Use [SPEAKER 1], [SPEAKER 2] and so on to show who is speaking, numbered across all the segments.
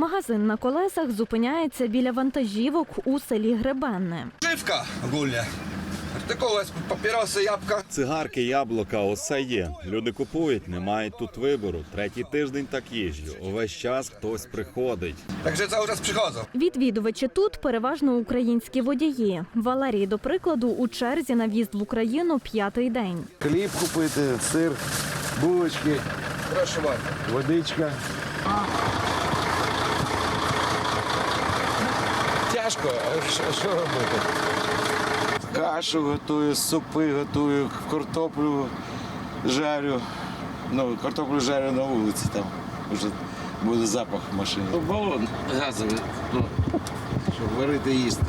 [SPEAKER 1] Магазин на колесах зупиняється біля вантажівок у селі Гребенне.
[SPEAKER 2] Живка огульня. Такого папіроси, ябка.
[SPEAKER 3] Цигарки, яблука, усе є. Люди купують, не мають тут вибору. Третій тиждень так їжджу. Увесь час хтось приходить.
[SPEAKER 2] Także cały czas przychodzą.
[SPEAKER 1] Відвідувачі тут переважно українські водії. Валерій, до прикладу, у черзі на в'їзд в Україну п'ятий день.
[SPEAKER 4] Хліб купити, сир, булочки,
[SPEAKER 2] Proszę bardzo.
[SPEAKER 4] водичка.
[SPEAKER 5] Тяжко, а що, що робити?
[SPEAKER 4] Кашу готую, супи готую, картоплю жарю. Ну, картоплю жарю на вулиці там. Вже буде запах в машині.
[SPEAKER 5] Ну, Балон газовий, ну, щоб варити їсти.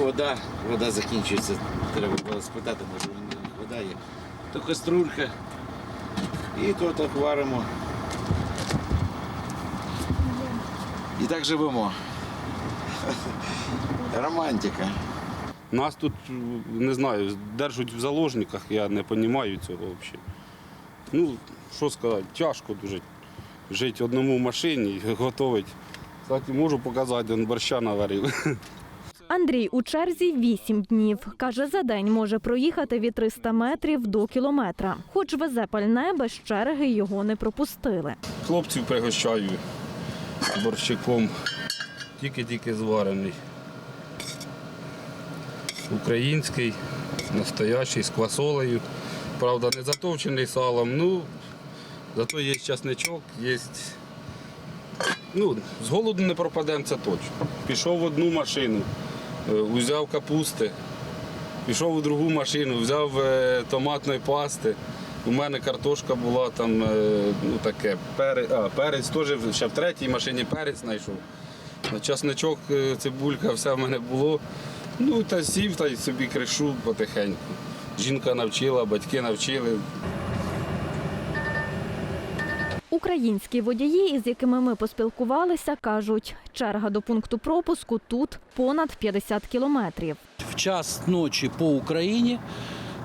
[SPEAKER 5] Вода, вода закінчується. Треба було спитати, може вода є. То каструлька. І то так варимо. І так живемо. Романтика.
[SPEAKER 6] Нас тут, не знаю, держать в заложниках, я не розумію цього взагалі. Ну, що сказати, тяжко дуже жити одному в машині і готувати. Кстати, можу показати, він борща наварив.
[SPEAKER 1] Андрій у черзі 8 днів. Каже, за день може проїхати від 300 метрів до кілометра. Хоч везе пальне, без черги його не пропустили.
[SPEAKER 6] Хлопців пригощаю борщиком, тільки-тільки зварений. Український, настоящий, з квасолею. Правда, не затовчений салом, ну, зато є часничок, є. Ну, з голоду не пропадемо, це точно. Пішов в одну машину, е, узяв капусти, пішов у другу машину, взяв е, томатної пасти. У мене картошка була там, е, ну таке, перець, а, перець теж ще в третій машині перець знайшов. На Часничок, е, цибулька, все в мене було. Ну та сів та й собі кришу потихеньку. Жінка навчила, батьки навчили.
[SPEAKER 1] Українські водії, із якими ми поспілкувалися, кажуть, черга до пункту пропуску тут понад 50 кілометрів.
[SPEAKER 7] В час ночи по Украине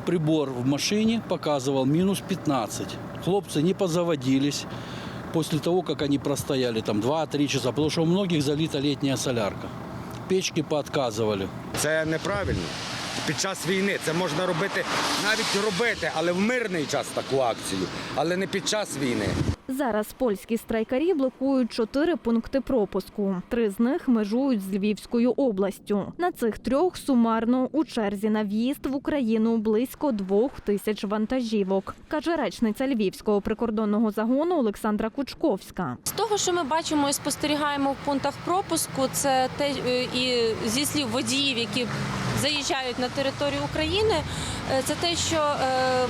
[SPEAKER 7] прибор в машине показывал минус 15. Хлопцы не позаводились после того, как они простояли там 2-3 часа, потому что у многих залита летняя солярка. Печки поотказывали.
[SPEAKER 8] Це неправильно. Під час війни це можна робити, навіть робити, але в мирний час таку акцію, але не під час війни.
[SPEAKER 1] Зараз польські страйкарі блокують чотири пункти пропуску. Три з них межують з Львівською областю. На цих трьох сумарно у черзі на в'їзд в Україну близько двох тисяч вантажівок, каже речниця Львівського прикордонного загону Олександра Кучковська.
[SPEAKER 9] З того, що ми бачимо і спостерігаємо в пунктах пропуску, це те е, і зі слів водіїв, які заїжджають на територію України, це те, що е,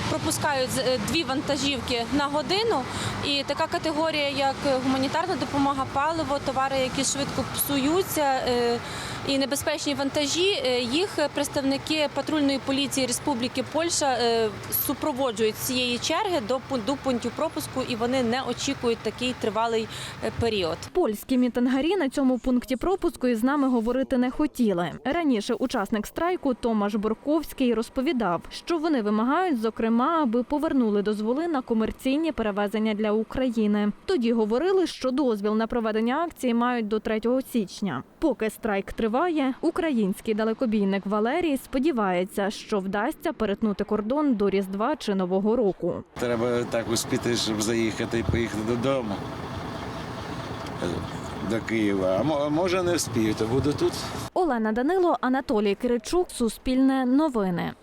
[SPEAKER 9] пропускають е, дві вантажівки на годину. І така категорія, як гуманітарна допомога, паливо, товари, які швидко псуються. е, І небезпечні вантажі е, їх представники патрульної поліції Республіки Польща е, супроводжують цієї черги до пун- пунктів пропуску, і вони не очікують такий тривалий е, період.
[SPEAKER 1] Польські мітингарі на цьому пункті пропуску із нами говорити не хотіли. Раніше учасник страйку Томаш Борковський розповідав, що вони вимагають, зокрема, аби повернули дозволи на комерційні перевезення для України. Тоді говорили, що дозвіл на проведення акції мають до 3 січня. Поки страйк триває, український далекобійник Валерій сподівається, що вдасться перетнути кордон до Різдва чи Нового року.
[SPEAKER 4] Треба так успіти, щоб заїхати і поїхати додому. До Києва. А може не вспію, то буду тут.
[SPEAKER 1] Олена Данило, Анатолій Киричук, Суспільне новини.